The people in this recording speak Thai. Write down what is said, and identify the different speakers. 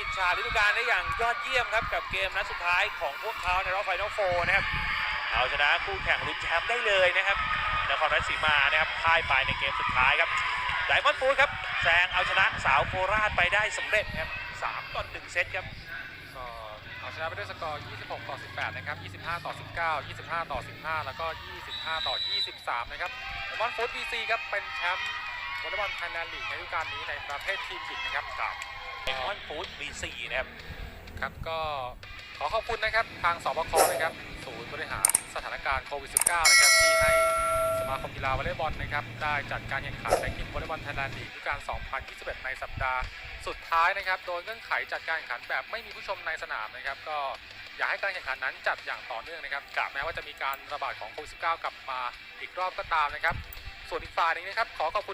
Speaker 1: ิดฉากฤดูกาลได้อย่างยอดเยี่ยมครับกับเกมนัดสุดท้ายของพวกเขาในรอบไฟนอลโฟนะครับเอาชนะคู่แข่งลุ้นแชมป์ได้เลยนะครับนครราชสีมานะครับพ่ายไปในเกมสุดท้ายครับไดมอนด์ฟูดครับแซงเอาชนะสาวโคราชไปได้สำเร็จครับ3ต่อ1เซตครับ
Speaker 2: ก็เอาชนะไปด้วยสกอร์ 26 ต่อ 18 นะครับ 25 ต่อ 19 25 ต่อ 15 แล้วก็ 25 ต่อ 23 นะครับเดมอนด์ฟูดบีซีครับเป็นแชมป์วอลเลย์บอลไทยแลนด์ลีกในฤดูกาลนี้ในประเภททีมหญิงนะครับ ครับ
Speaker 1: ไดมอนฟู้ด B4 นะครับ
Speaker 2: ครับก็ขอขอบคุณนะครับ ทางสบคนะครับ ศูนย์บริหารสถานการณ์โควิด 19 นะครับ ที่ให้สมาคมกีฬาวอลเลย์บอลนะครับ ได้จัดการแข่งขันในกีฬาวอลเลย์บอลไทยแลนด์ลีกฤดูกาล 2021 ในสัปดาห์สุดท้ายนะครับ โดยเงื่อนไขจัดการแข่งขันแบบไม่มีผู้ชมในสนามนะครับ ก็อยากให้การแข่งขันนั้นจัดอย่างต่อเนื่องนะครับแม้ว่าจะมีการระบาดของโควิด 19 กลับมาอีกรอบก็ตามนะครับ ส่วนอีกฝ่ายหนึงนะครับ ขอขอบคุณ